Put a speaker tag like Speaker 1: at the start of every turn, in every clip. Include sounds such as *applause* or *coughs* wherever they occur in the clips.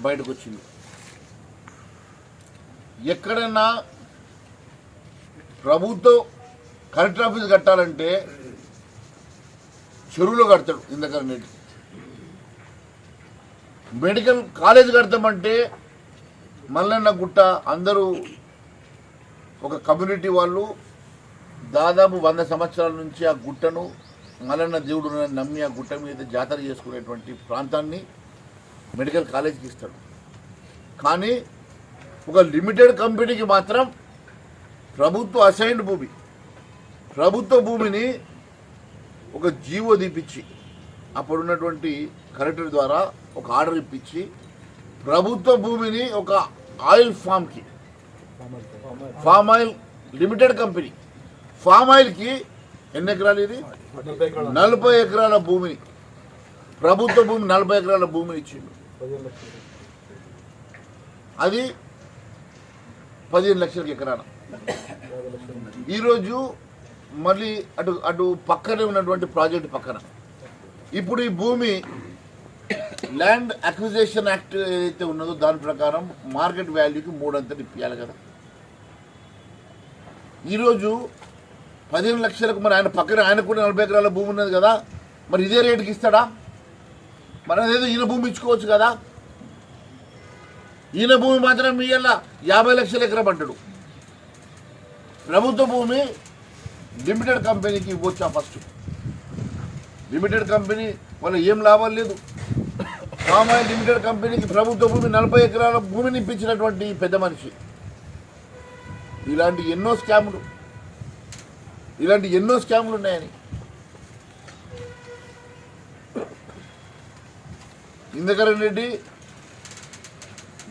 Speaker 1: బయటకు వచ్చింది ఎక్కడన్నా ప్రభుత్వం కలెక్టర్ ఆఫీస్ కట్టాలంటే చెరువులో కడతాడు ఇందకర నీటి మెడికల్ కాలేజ్ కడతామంటే మల్లన్న గుట్ట అందరూ ఒక కమ్యూనిటీ వాళ్ళు దాదాపు వంద సంవత్సరాల నుంచి ఆ గుట్టను మల్లన్న దేవుడు నమ్మి ఆ గుట్ట మీద జాతర చేసుకునేటువంటి ప్రాంతాన్ని మెడికల్ కాలేజ్కి ఇస్తాడు. కానీ ఒక లిమిటెడ్ కంపెనీకి మాత్రం ప్రభుత్వ అసైన్డ్ భూమి ప్రభుత్వ భూమిని ఒక జీవో తీపిచ్చి అప్పుడున్నటువంటి కలెక్టర్ ద్వారా ఒక ఆర్డర్ ఇప్పించి ప్రభుత్వ భూమిని ఒక oil ఫామ్కి palm oil limited company palm ఆయిల్కి ఎన్ని ఎకరాలు ఇది? నలభై ఎకరాల. భూమిని ప్రభుత్వ భూమి నలభై ఎకరాల భూమిని ఇచ్చిండు. అది పదిహేను లక్షలకి ఎకరాన. ఈరోజు మళ్ళీ అటు అటు పక్కనే ఉన్నటువంటి ప్రాజెక్ట్ పక్కన. ఇప్పుడు ఈ భూమి ల్యాండ్ అక్విజిషన్ యాక్ట్ ఏదైతే ఉన్నదో దాని ప్రకారం మార్కెట్ వాల్యూకి మూడంతలు ఇప్పించాలి కదా. ఈరోజు పదిహేను లక్షలకు మరి ఆయన పక్కన ఆయన కూడా నలభై ఎకరాల భూమి ఉన్నది కదా. మరి ఇదే రేటుకి ఇస్తాడా? మనం ఏదో ఈయన భూమి ఇచ్చుకోవచ్చు కదా? ఈయన భూమి మాత్రం ఇయ్యాల యాభై లక్షల ఎకరం అంటాడు. ప్రభుత్వ భూమి లిమిటెడ్ కంపెనీకి ఇవ్వచ్చా ఫస్ట్ లిమిటెడ్ కంపెనీ వల్ల ఏం లాభం లేదు. పామాయిల్ లిమిటెడ్ కంపెనీకి ప్రభుత్వ భూమి నలభై ఎకరాల భూమిని ఇప్పించినటువంటి పెద్ద మనిషి. ఇలాంటి ఎన్నో స్కాములు ఇలాంటి ఎన్నో స్కాములు ఉన్నాయని. ఇందకరణ్ రెడ్డి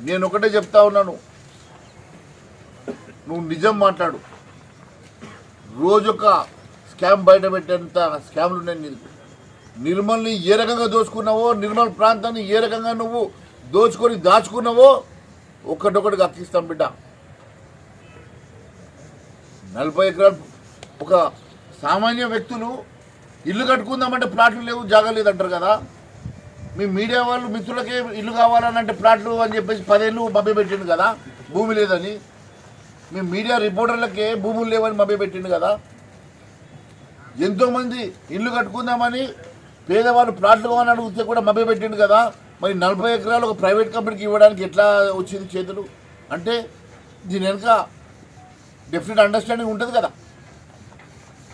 Speaker 1: నేను ఒకటే చెప్తా ఉన్నాను. నువ్వు నిజం మాట్లాడు. రోజొక స్కామ్ బయట పెట్టేంత స్కామ్లు ఉన్నాయి నీకు. నిర్మల్ని ఏ రకంగా దోచుకున్నావో నిర్మల్ ప్రాంతాన్ని ఏ రకంగా నువ్వు దోచుకొని దాచుకున్నావో ఒక్కటొక్కటిగా అక్కిస్తాం బిడ్డ. నలభై ఎకరాలు ఒక సామాన్య వ్యక్తులు ఇల్లు కట్టుకుందామంటే ప్లాట్లు లేవు జాగా లేదంటారు కదా. మీ మీడియా వాళ్ళు మిత్రులకే ఇల్లు కావాలని అంటే ప్లాట్లు అని చెప్పేసి పదేళ్ళు మభ్య పెట్టిండు కదా భూమి లేదని. మీ మీడియా రిపోర్టర్లకే భూములు లేవని మభ్య పెట్టిండు కదా. ఎంతోమంది ఇల్లు కట్టుకుందామని పేదవాళ్ళు ప్లాట్లు కావాలని అడిగితే కూడా మభ్య పెట్టిండు కదా. మరి నలభై ఎకరాలు ఒక ప్రైవేట్ కంపెనీకి ఇవ్వడానికి ఎట్లా వచ్చింది చేతులు? అంటే దీని వెనుక డెఫినెట్ అండర్స్టాండింగ్ ఉంటుంది కదా.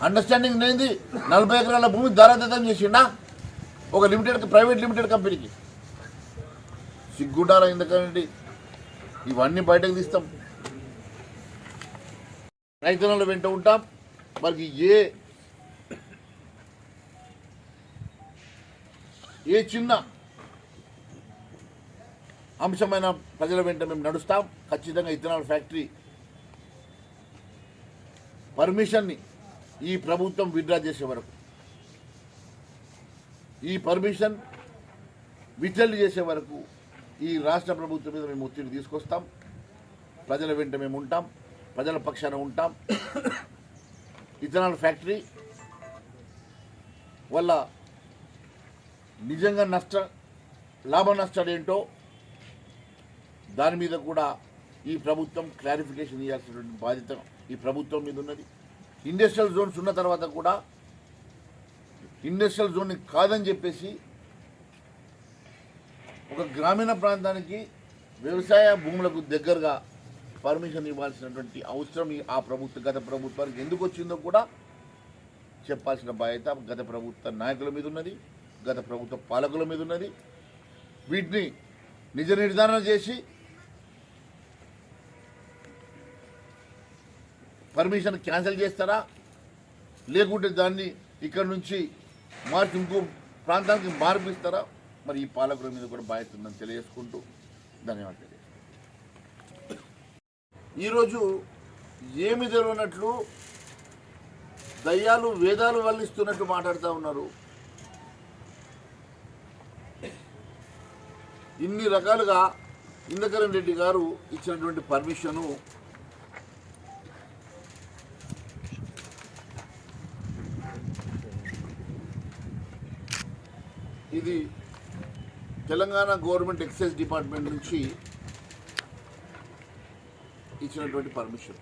Speaker 1: అండర్స్టాండింగ్ లేనిది నలభై ఎకరాల భూమి ధారాదత్తం చేసిండా? ఒక లిమిటెడ్ ప్రైవేట్ లిమిటెడ్ కంపెనీకి సిగ్గుండాలా ఎందుకంటే ఇవన్నీ బయటకు తీస్తాం. రైతన్నల వెంట ఉంటాం. మనకి ఏ ఏ చిన్న అంశమైన ప్రజల వెంట మేము నడుస్తాం. ఖచ్చితంగా ఇథనాల్ ఫ్యాక్టరీ పర్మిషన్ని ఈ ప్రభుత్వం విత్డ్రా చేసే వరకు. ఈ పర్మిషన్ విత్డ్రా చేసే వరకు ఈ రాష్ట్ర ప్రభుత్వం మీద మేము ఒత్తిడి తీసుకొస్తాం. ప్రజల వెంట మేము ఉంటాం. ప్రజల పక్షాన ఉంటాం. ఇథనాల్ ఫ్యాక్టరీ వల్ల నిజంగా నష్ట లాభ నష్టాలు ఏంటో దాని మీద కూడా ఈ ప్రభుత్వం క్లారిఫికేషన్ ఇవ్వాల్సినటువంటి బాధ్యత ఈ ప్రభుత్వం మీద ఉన్నది. ఇండస్ట్రియల్ జోన్స్ ఉన్న తర్వాత కూడా ఇండస్ట్రియల్ జోన్ కాదని చెప్పేసి ఒక గ్రామీణ ప్రాంతానికి వ్యవసాయ భూములకు దగ్గరగా పర్మిషన్ ఇవ్వాల్సినటువంటి అవసరం ఆ ప్రభుత్వ గత ప్రభుత్వానికి ఎందుకు వచ్చిందో కూడా చెప్పాల్సిన బాధ్యత గత ప్రభుత్వ నాయకుల మీద ఉన్నది గత ప్రభుత్వ పాలకుల మీద ఉన్నది. వీటిని నిజ నిర్ధారణ చేసి పర్మిషన్ క్యాన్సిల్ చేస్తారా? లేకుంటే దాన్ని ఇక్కడ నుంచి మార్చి ఇంకో ప్రాంతానికి మార్పిస్తారా? మరి ఈ పాలకుల మీద కూడా బాధ్యత ఉందని తెలియజేసుకుంటూ ధన్యవాదాలు ఈరోజు ఏమి తెలియనట్లు దయ్యాలు వేదాలు వల్లిస్తున్నట్టు మాట్లాడుతూ ఉన్నారు. ఇన్ని రకాలుగా ఇందకరణ్ రెడ్డి గారు ఇచ్చినటువంటి పర్మిషను ఇది తెలంగాణ గవర్నమెంట్ ఎక్సైజ్ డిపార్ట్మెంట్ నుంచి ఇచ్చినటువంటి పర్మిషన్.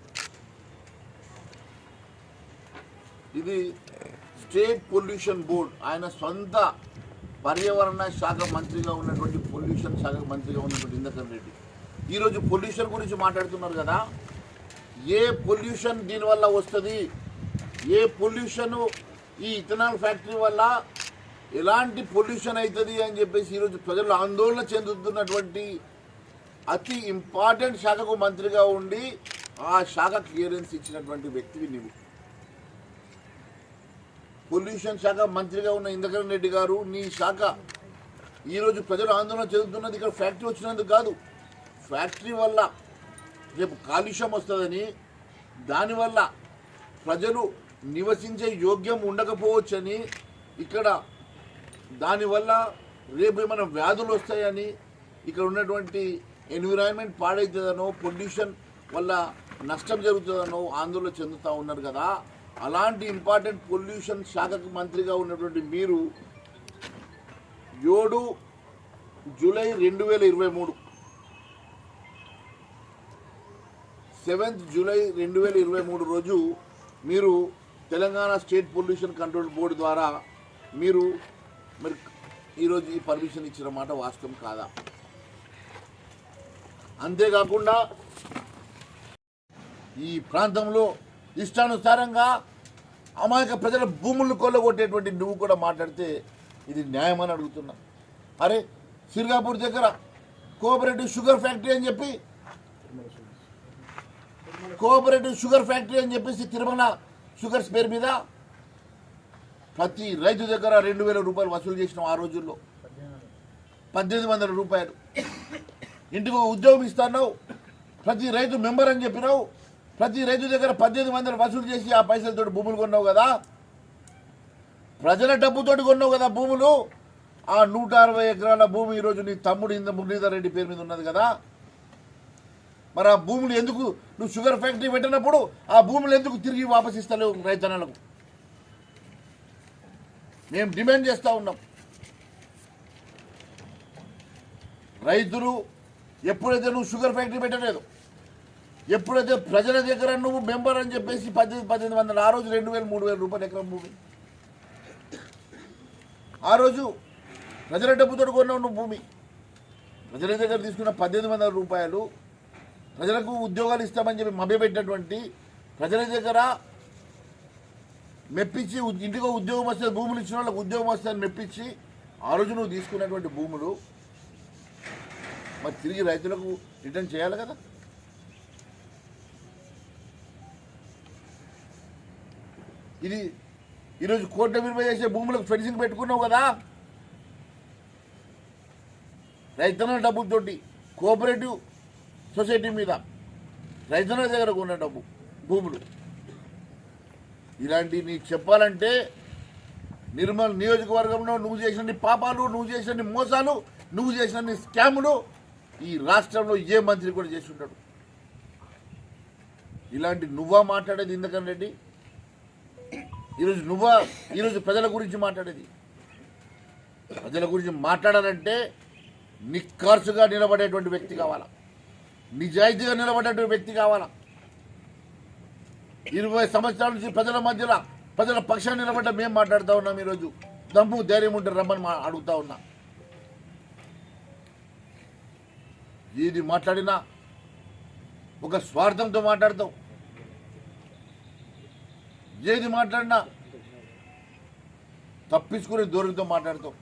Speaker 1: ఇది స్టేట్ పొల్యూషన్ బోర్డ్ ఆయన సొంత పర్యావరణ శాఖ మంత్రిగా ఉన్నటువంటి పొల్యూషన్ శాఖ మంత్రిగా ఉన్నటువంటి ఇందకర్ రెడ్డి. ఈరోజు పొల్యూషన్ గురించి మాట్లాడుతున్నారు కదా. ఏ పొల్యూషన్ దీనివల్ల వస్తుంది? ఏ పొల్యూషన్ ఈ ఇథనాల్ ఫ్యాక్టరీ వల్ల ఎలాంటి పొల్యూషన్ అవుతుంది అని చెప్పేసి ఈరోజు ప్రజలు ఆందోళన చెందుతున్నటువంటి అతి ఇంపార్టెంట్ శాఖకు మంత్రిగా ఉండి ఆ శాఖ క్లియరెన్స్ ఇచ్చినటువంటి వ్యక్తివి నీవు. పొల్యూషన్ శాఖ మంత్రిగా ఉన్న ఇంద్రకరణ్ రెడ్డి గారు నీ శాఖ ఈరోజు ప్రజలు ఆందోళన చెందుతున్నది ఇక్కడ ఫ్యాక్టరీ వచ్చినందుకు కాదు. ఫ్యాక్టరీ వల్ల రేపు కాలుష్యం వస్తుందని దానివల్ల ప్రజలు నివసించే యోగ్యం ఉండకపోవచ్చని ఇక్కడ దానివల్ల రేపు ఏమైనా వ్యాధులు వస్తాయని ఇక్కడ ఉన్నటువంటి ఎన్విరాన్మెంట్ పాడైతుందనో పొల్యూషన్ వల్ల నష్టం జరుగుతుందనో ఆందోళన చెందుతూ ఉన్నారు కదా. అలాంటి ఇంపార్టెంట్ పొల్యూషన్ శాఖకు మంత్రిగా ఉన్నటువంటి మీరు ఏడు జూలై రెండు వేల ఇరవై మూడు సెవెంత్ జూలై రెండు వేల ఇరవై మూడు రోజు మీరు Telangana state pollution control board ద్వారా మీరు మరి ఈరోజు ఈ పర్మిషన్ ఇచ్చిన మాట వాస్తవం కాదా? అంతేకాకుండా ఈ ప్రాంతంలో ఇష్టానుసారంగా అమాయక ప్రజల భూములను కొల్లగొట్టేటువంటి నువ్వు కూడా మాట్లాడితే ఇది న్యాయమని అడుగుతున్నా. అరే సిర్గాపూర్ దగ్గర కోఆపరేటివ్ షుగర్ ఫ్యాక్టరీ అని చెప్పి కోఆపరేటివ్ షుగర్ ఫ్యాక్టరీ అని చెప్పేసి తిరుమల షుగర్స్ పేరు మీద ప్రతి రైతు దగ్గర రెండు వేల రూపాయలు వసూలు చేసినాం ఆ రోజుల్లో. పద్దెనిమిది వందల రూపాయలు. ఇంటికి ఉద్యోగం ఇస్తున్నావు ప్రతి రైతు మెంబర్ అని చెప్పినావు ప్రతి రైతు దగ్గర పద్దెనిమిది వందలు వసూలు చేసి ఆ పైసలతో భూములు కొన్నావు కదా? ప్రజల డబ్బుతోటి కొన్నావు కదా భూములు? ఆ నూట అరవై ఎకరాల భూమి ఈరోజు నీ తమ్ముడు ఇంద మురళీధర్ రెడ్డి పేరు మీద ఉన్నది కదా? మరి ఆ భూములు ఎందుకు నువ్వు షుగర్ ఫ్యాక్టరీ పెట్టినప్పుడు ఆ భూములు ఎందుకు తిరిగి వాపసిస్తలేవు రైతన్నలకు? మేము డిమాండ్ చేస్తూ ఉన్నాం. రైతులు ఎప్పుడైతే నువ్వు షుగర్ ఫ్యాక్టరీ పెట్టలేదు ఎప్పుడైతే ప్రజల దగ్గర నువ్వు మెంబర్ అని చెప్పేసి పద్దెనిమిది పద్దెనిమిది వందల ఆ రోజు రెండు వేలు మూడు వేల రూపాయలు ఎకరం భూమి. ఆ రోజు ప్రజల డబ్బుతో కొన్నావు నువ్వు భూమి. ప్రజల దగ్గర తీసుకున్న పద్దెనిమిది వందల రూపాయలు ప్రజలకు ఉద్యోగాలు ఇస్తామని చెప్పి మభ్యపెట్టినటువంటి ప్రజల దగ్గర మెప్పించి ఇంటికో ఉద్యోగం వస్తే భూములు ఇచ్చిన వాళ్ళకి ఉద్యోగం వస్తుందని మెప్పించి ఆ రోజు నువ్వు తీసుకున్నటువంటి భూములు మరి తిరిగి రైతులకు రిటర్న్ చేయాలి కదా? ఇది ఈరోజు కోర్టు విలువ చేసే భూములకు ఫెన్సింగ్ పెట్టుకున్నావు కదా? రైతన్న డబ్బుతోటి కోఆపరేటివ్ సొసైటీ మీద రైతన్న దగ్గర ఉన్న డబ్బు భూములు. ఇలాంటి నీకు చెప్పాలంటే నిర్మల్ నియోజకవర్గంలో నువ్వు చేసిన పాపాలు నువ్వు చేసిన మోసాలు నువ్వు చేసిన స్కాములు ఈ రాష్ట్రంలో ఏ మంత్రి కూడా చేసి ఉంటాడు ఇలాంటి నువ్వా మాట్లాడేది ఇందకన్ రెడ్డి? ఈరోజు నువ్వా ఈరోజు ప్రజల గురించి మాట్లాడేది? ప్రజల గురించి మాట్లాడాలంటే నిక్కర్సుగా నిలబడేటువంటి వ్యక్తి కావాలా? నిజాయితీగా నిలబడేటువంటి వ్యక్తి కావాలా? ఇరవై సంవత్సరాల నుంచి ప్రజల మధ్యలో ప్రజల పక్షాన్ని నిలబడ్డ మేము మాట్లాడుతూ ఉన్నాం ఈరోజు. దమ్ము ధైర్యం ఉంటే రమ్మని మా అడుగుతా ఉన్నా. ఏది మాట్లాడినా ఒక స్వార్థంతో మాట్లాడతాం. ఏది మాట్లాడినా తప్పించుకునే దూరంతో మాట్లాడతాం.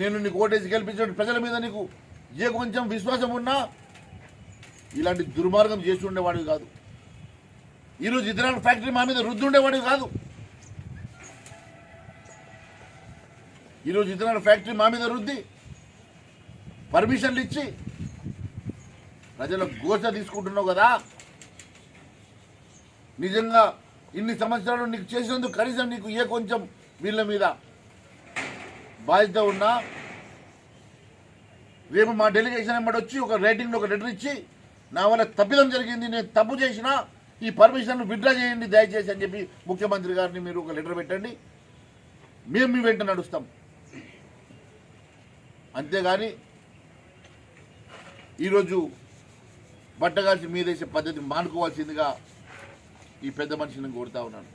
Speaker 1: నేను నీకు ఓటేసి గెలిపించిన ప్రజల మీద నీకు ఏ కొంచెం విశ్వాసం ఉన్నా ఇలాంటి దుర్మార్గం చేసి ఉండేవాడివి కాదు. ఈరోజు ఇతరాల ఫ్యాక్టరీ మా మీద రుద్దు ఉండేవాడివి కాదు. ఈరోజు ఇతరాల ఫ్యాక్టరీ మా మీద రుద్ది పర్మిషన్లు ఇచ్చి ప్రజల గోస తీసుకుంటున్నావు కదా. నిజంగా ఇన్ని సంవత్సరాలు నీకు చేసినందుకు కనీసం నీకు ఏ కొంచెం వీళ్ళ మీద బాధ్యత ఉన్నా రేపు మా డెలిగేషన్ వెంబడి వచ్చి ఒక రేటింగ్ ఒక లెటర్ ఇచ్చి నా వల్ల తప్పిదం జరిగింది నేను తప్పు చేసినా ఈ పర్మిషన్ను విత్డ్రా చేయండి దయచేసి అని చెప్పి ముఖ్యమంత్రి గారిని మీరు ఒక లెటర్ పెట్టండి. మేము మీ వెంట నడుస్తాం. అంతేగాని ఈరోజు బట్టగాల్చి మీదేసే పద్ధతి మానుకోవాల్సిందిగా ఈ పెద్ద మనిషిని కోరుతా ఉన్నాను.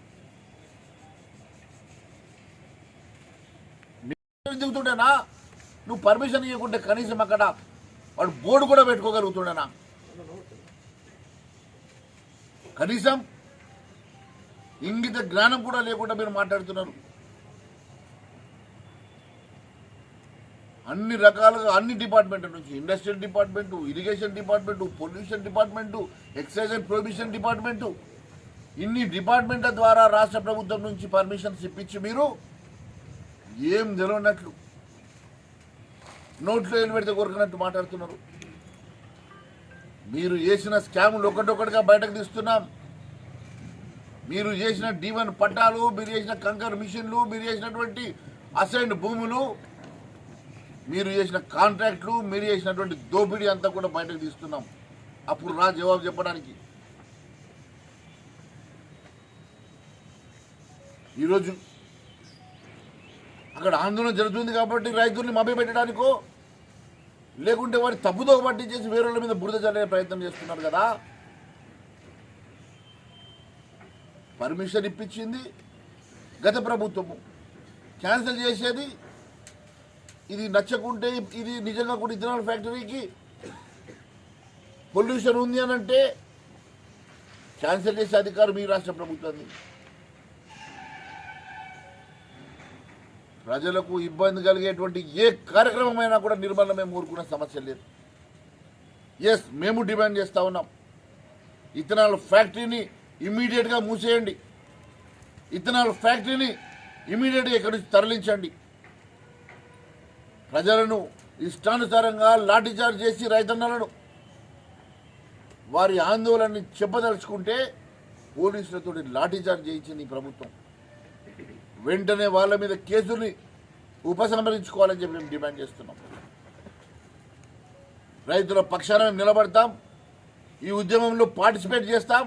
Speaker 1: దిగుతుండేనా నువ్వు పర్మిషన్ ఇవ్వకుంటే కనీసం అక్కడ వాడు బోర్డు కూడా పెట్టుకోగలుగుతుండేనా? కనీసం ఇంగిత జ్ఞానం కూడా లేకుండా మీరు మాట్లాడుతున్నారు. అన్ని రకాలుగా అన్ని డిపార్ట్మెంట్ నుంచి industrial department irrigation department pollution department excise and prohibition department ఇన్ని డిపార్ట్మెంట్ల ద్వారా రాష్ట్ర ప్రభుత్వం నుంచి పర్మిషన్స్ ఇప్పించి మీరు ఏం తెలియనట్లు నోట్లో ఏలు పెడితే కొరకనట్టు మాట్లాడుతున్నారు. మీరు చేసిన స్కాములు ఒకటొకటిగా బయటకు తీస్తున్నాం. మీరు చేసిన డివన్ పట్టాలు మీరు చేసిన కంకర్ మిషన్లు మీరు చేసినటువంటి అసైన్డ్ భూములు మీరు చేసిన కాంట్రాక్ట్లు మీరు చేసినటువంటి దోపిడీ అంతా కూడా బయటకు తీస్తున్నాం. అప్పుడు రా జవాబు చెప్పడానికి. ఈరోజు అక్కడ ఆందోళన జరుగుతుంది కాబట్టి రైతుల్ని మభ్యపెట్టడానికో లేకుంటే వారి తప్పుదో పట్టించేసి వేరే వాళ్ళ మీద బురద చల్లే ప్రయత్నం చేస్తున్నారు కదా. పర్మిషన్ ఇప్పించింది గత ప్రభుత్వము. క్యాన్సిల్ చేసేది ఇది నచ్చకుంటే ఇది నిజంగా కూడా ఇథనాల్ ఫ్యాక్టరీకి పొల్యూషన్ ఉంది అని అంటే క్యాన్సిల్ చేసే అధికారం ఈ రాష్ట్ర ప్రభుత్వాన్ని ప్రజలకు ఇబ్బంది కలిగేటువంటి ఏ కార్యక్రమమైనా కూడా నిర్మలం మేము ఊరుకునే సమస్య లేదు. ఎస్ మేము డిమాండ్ చేస్తా ఉన్నాం. ఇథనాల్ ఫ్యాక్టరీని ఇమ్మీడియట్గా మూసేయండి. ఇథనాల్ ఫ్యాక్టరీని ఇమ్మీడియట్గా ఇక్కడి నుంచి తరలించండి. ప్రజలను ఇష్టానుసారంగా లాఠీచార్జ్ చేసి రైతన్నలను వారి ఆందోళనని చెప్పదలుచుకుంటే పోలీసులతో లాఠీచార్జ్ చేయించింది ఈ ప్రభుత్వం. వెంటనే వాళ్ళ మీద కేసుని ఉపసంహరించుకోవాలని చెప్పి మేము డిమాండ్ చేస్తున్నాం. రైతుల పక్షాన మేము నిలబడతాం. ఈ ఉద్యమంలో పార్టిసిపేట్ చేస్తాం.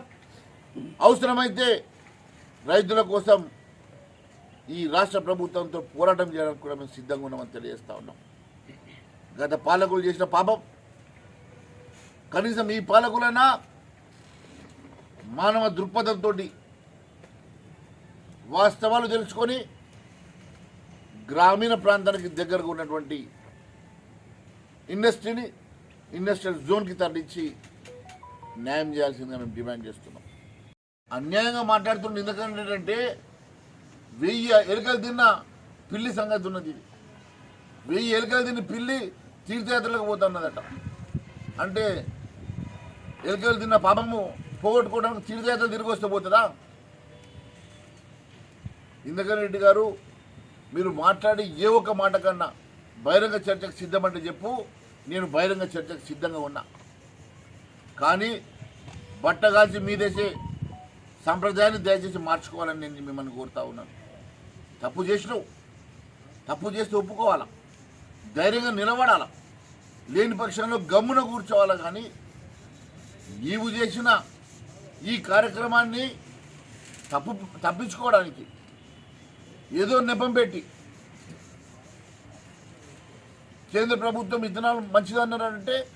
Speaker 1: అవసరమైతే రైతుల కోసం ఈ రాష్ట్ర ప్రభుత్వంతో పోరాటం చేయడానికి కూడా మేము సిద్ధంగా ఉన్నామని తెలియజేస్తా ఉన్నాం. గత పాలకులు చేసిన పాపం. కనీసం ఈ పాలకులైనా మానవ దృక్పథంతో వాస్తవాలు తెలుసుకొని గ్రామీణ ప్రాంతానికి దగ్గరగా ఉన్నటువంటి ఇండస్ట్రీని ఇండస్ట్రియల్ జోన్కి తరలించి న్యాయం చేయాల్సిందిగా మేము డిమాండ్ చేస్తున్నాం. అన్యాయంగా మాట్లాడుతున్న ఎందుకంటే వెయ్యి ఎలుకలు తిన్న పిల్లి సంగతి ఉన్నది. ఇది వెయ్యి ఎలుకలు తిన్న పిల్లి తీర్థయాత్రలకు పోతున్నదట అంటే ఎలుకలు తిన్న పాపము పోగొట్టుకోవడానికి తీర్థయాత్ర తిరిగి వస్తే పోతుందా? ఇందకర్ రెడ్డి గారు మీరు మాట్లాడి ఏ ఒక్క మాట కన్నా బహిరంగ చర్చకు సిద్ధమంటే చెప్పు నేను బహిరంగ చర్చకు సిద్ధంగా ఉన్నా. కానీ బట్టగాల్చి మీదేసే సంప్రదాయాన్ని దయచేసి మార్చుకోవాలని నేను మిమ్మల్ని కోరుతా ఉన్నాను. తప్పు చేసినావు. తప్పు చేస్తే ఒప్పుకోవాలా? ధైర్యంగా నిలబడాలా? లేని పక్షంలో గమ్మున కూర్చోవాలా కానీ నీవు చేసిన ఈ కార్యక్రమాన్ని తప్పు తప్పించుకోవడానికి ఏదో నెపం పెట్టి. కేంద్ర ప్రభుత్వం ఇథనాల్ మంచిదన్నారంటే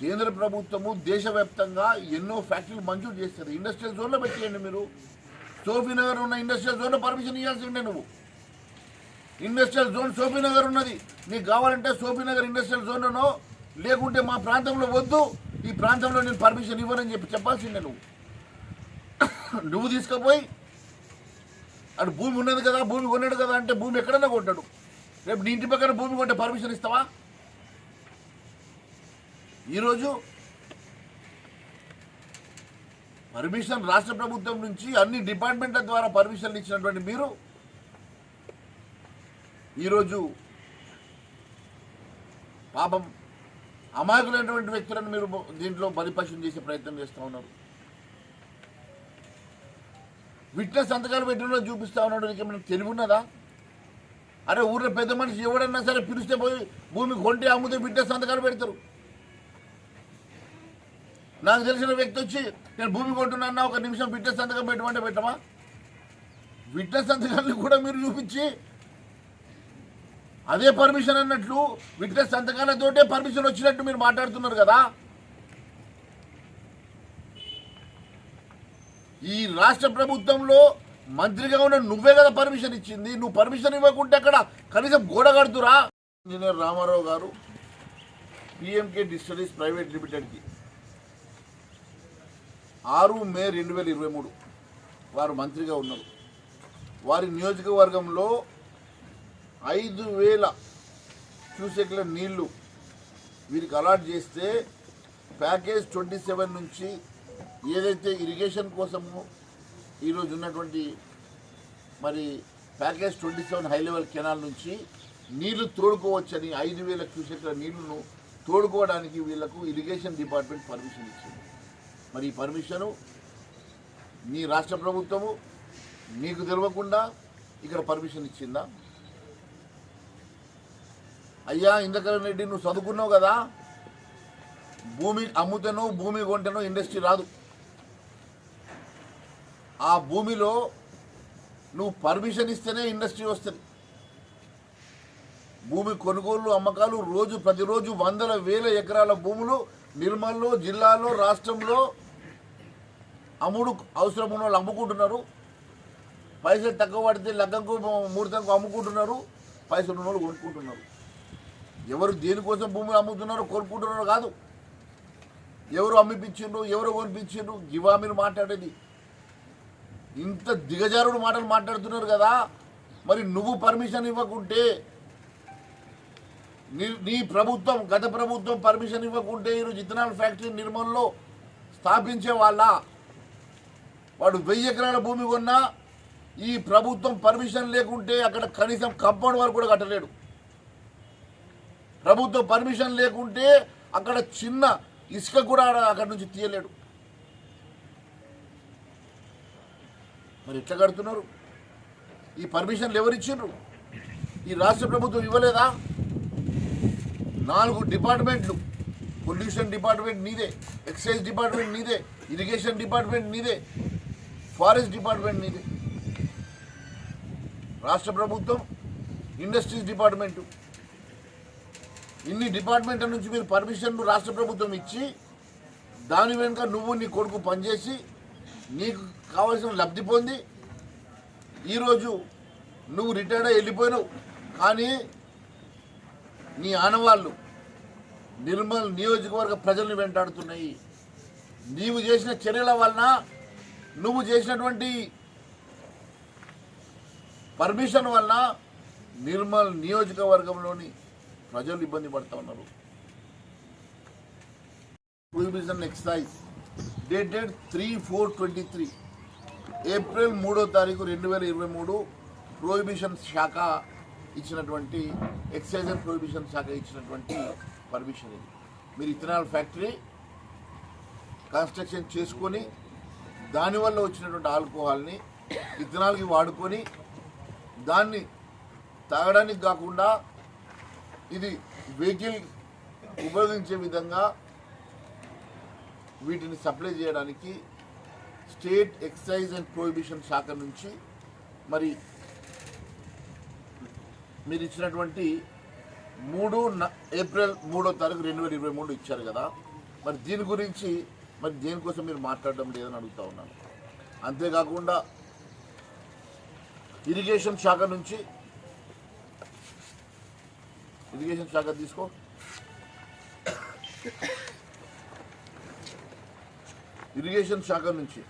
Speaker 1: కేంద్ర ప్రభుత్వము దేశవ్యాప్తంగా ఎన్నో ఫ్యాక్టరీలు మంజూరు చేస్తారు. ఇండస్ట్రియల్ జోన్లో పెట్టేయండి మీరు. సోఫీనగర్ ఉన్న ఇండస్ట్రియల్ జోన్లో పర్మిషన్ ఇవ్వాల్సి ఉండే నువ్వు. ఇండస్ట్రియల్ జోన్ సోఫీనగర్ ఉన్నది. నీకు కావాలంటే సోఫీనగర్ ఇండస్ట్రియల్ జోన్లోనో లేకుంటే మా ప్రాంతంలో వద్దు. ఈ ప్రాంతంలో నేను పర్మిషన్ ఇవ్వనని చెప్పి చెప్పాల్సిందే నువ్వు. *coughs* నువ్వు తీసుకుపోయి అటు భూమి ఉన్నది కదా భూమి కొన్నాడు కదా అంటే భూమి ఎక్కడన్నా కొంటాడు. రేపు నీ ఇంటి పక్కన భూమి కొంటే పర్మిషన్ ఇస్తావా? ఈరోజు పర్మిషన్ రాష్ట్ర ప్రభుత్వం నుంచి అన్ని డిపార్ట్మెంట్ల ద్వారా పర్మిషన్లు ఇచ్చినటువంటి మీరు ఈరోజు పాపం అమాయకులైనటువంటి వ్యక్తులను మీరు దీంట్లో బలిపశం చేసే ప్రయత్నం చేస్తూ ఉన్నారు. విట్నెస్ సంతకాలు పెట్టిన చూపిస్తా ఉన్నాడు నీకు ఏమైనా తెలివిన్నదా అరే ఊర్లో పెద్ద మనిషి ఎవడన్నా సరే పిలిస్తే పోయి భూమి కొంటే అమ్ముతే విట్నెస్ సంతకాలు పెడతారు. నాకు తెలిసిన వ్యక్తి వచ్చి నేను భూమి కొంటున్నా ఒక నిమిషం విట్నెస్ సంతకం పెట్టమంటే పెట్టమా? విట్నెస్ సంతకాలను కూడా మీరు చూపించి అదే పర్మిషన్ అన్నట్లు విట్నెస్ సంతకాలతోటే పర్మిషన్ వచ్చినట్టు మీరు మాట్లాడుతున్నారు కదా? ఈ రాష్ట్ర ప్రభుత్వంలో మంత్రిగా ఉన్న నువ్వే కదా పర్మిషన్ ఇచ్చింది. నువ్వు పర్మిషన్ ఇవ్వకుంటే అక్కడ కనీసం గోడ కడుతురా? ఇంజనీర్ రామారావు గారు పిఎంకే డిస్టరీస్ ప్రైవేట్ లిమిటెడ్కి. ఆరు మే రెండు వేల ఇరవై మూడు వారు మంత్రిగా ఉన్నారు. వారి నియోజకవర్గంలో ఐదు వేల క్యూసెక్ల నీళ్ళు వీరికి అలాట్ చేస్తే ప్యాకేజ్ ట్వంటీ సెవెన్ నుంచి ఏదైతే ఇరిగేషన్ కోసము ఈరోజు ఉన్నటువంటి మరి package twenty seven high level canal నుంచి నీళ్ళు తోడుకోవచ్చని ఐదు వేల క్యూసెక్ల నీళ్ళను తోడుకోవడానికి వీళ్ళకు ఇరిగేషన్ డిపార్ట్మెంట్ పర్మిషన్ ఇచ్చింది. మరి ఈ పర్మిషను నీ రాష్ట్ర ప్రభుత్వము నీకు తెలియకుండా ఇక్కడ పర్మిషన్ ఇచ్చిందా? అయ్యా ఇంద్రకరణ్ రెడ్డి నువ్వు చదువుకున్నావు కదా? భూమి అమ్ముతేనో భూమి కొంటేనో ఇండస్ట్రీ రాదు. ఆ భూమిలో నువ్వు పర్మిషన్ ఇస్తేనే ఇండస్ట్రీ వస్తుంది. భూమి కొనుగోలు అమ్మకాలు రోజు ప్రతిరోజు వందల వేల ఎకరాల భూములు నిర్మల్లో జిల్లాలో రాష్ట్రంలో అమ్ముడు అవసరం ఉన్న వాళ్ళు అమ్ముకుంటున్నారు. పైసలు తక్కువ పడితే లగ్గంకు ముహూర్తంకు అమ్ముకుంటున్నారు. పైసలు ఉన్న వాళ్ళు కొనుక్కుంటున్నారు. ఎవరు దేనికోసం భూములు అమ్ముతున్నారో కొనుక్కుంటున్నారో కాదు. ఎవరు అమ్మిపించిండ్రు ఎవరు కొనిపించిండ్రు? ఇవా మీరు మాట్లాడేది. ఇంత దిగజారుడు మాటలు మాట్లాడుతున్నారు కదా. మరి నువ్వు పర్మిషన్ ఇవ్వకుంటే నీ నీ ప్రభుత్వం గత ప్రభుత్వం పర్మిషన్ ఇవ్వకుంటే ఈరోజు ఇథనాల్ ఫ్యాక్టరీ నిర్మల్లో స్థాపించే వాళ్ళ. వాడు వెయ్యి ఎకరాల భూమి కొన్నా ఈ ప్రభుత్వం పర్మిషన్ లేకుంటే అక్కడ కనీసం కంపౌండ్ వరకు కూడా కట్టలేడు. ప్రభుత్వం పర్మిషన్ లేకుంటే అక్కడ చిన్న ఇసుక కూడా ఆడ- అక్కడ నుంచి తీయలేడు. మరి ఎట్లా కడుతున్నారు? ఈ పర్మిషన్లు ఎవరు ఇచ్చిండ్రు? ఈ రాష్ట్ర ప్రభుత్వం ఇవ్వలేదా? నాలుగు డిపార్ట్మెంట్లు పొల్యూషన్ డిపార్ట్మెంట్ నీదే ఎక్సైజ్ డిపార్ట్మెంట్ నీదే ఇరిగేషన్ డిపార్ట్మెంట్ నీదే ఫారెస్ట్ డిపార్ట్మెంట్ నీదే. రాష్ట్ర ప్రభుత్వం ఇండస్ట్రీస్ డిపార్ట్మెంటు. ఇన్ని డిపార్ట్మెంట్ల నుంచి మీరు పర్మిషన్లు రాష్ట్ర ప్రభుత్వం ఇచ్చి దాని వెనుక నువ్వు నీ కొడుకు పనిచేసి నీకు కావాల్సిన లబ్ధి పొంది ఈరోజు నువ్వు రిటైర్డ్ అయి వెళ్ళిపోయినావు. కానీ నీ ఆనవాళ్ళు నిర్మల్ నియోజకవర్గ ప్రజల్ని వెంటాడుతున్నాయి. నీవు చేసిన చర్యల వలన నువ్వు చేసినటువంటి పర్మిషన్ వలన నిర్మల్ నియోజకవర్గంలోని ప్రజలు ఇబ్బంది పడుతూ ఉన్నారు. Prohibition excise dated three four twenty three April మూడో తారీఖు రెండు వేల ఇరవై మూడు ప్రొహిబిషన్ శాఖ ఇచ్చినటువంటి ఎక్సైజ్ అండ్ ప్రొహిబిషన్ శాఖ ఇచ్చినటువంటి పర్మిషన్ ఇది. మీరు ఇథనాల్ ఫ్యాక్టరీ కన్స్ట్రక్షన్ చేసుకొని దానివల్ల వచ్చినటువంటి ఆల్కహాల్ని ఇథనాల్కి వాడుకొని దాన్ని తాగడానికి కాకుండా ఇది వెహికల్ ఉపయోగించే విధంగా వీటిని సప్లై చేయడానికి స్టేట్ ఎక్సైజ్ అండ్ ప్రొహిబిషన్ శాఖ నుంచి మరి మీరు ఇచ్చినటువంటి మూడు ఏప్రిల్ మూడో తారీఖు రెండు వేల ఇరవై మూడు ఇచ్చారు కదా. మరి దీని గురించి మరి దేనికోసం మీరు మాట్లాడడం లేదని అడుగుతా ఉన్నాను. అంతేకాకుండా ఇరిగేషన్ శాఖ నుంచి ఇరిగేషన్ శాఖ తీసుకో. ఇరిగేషన్ శాఖ నుంచి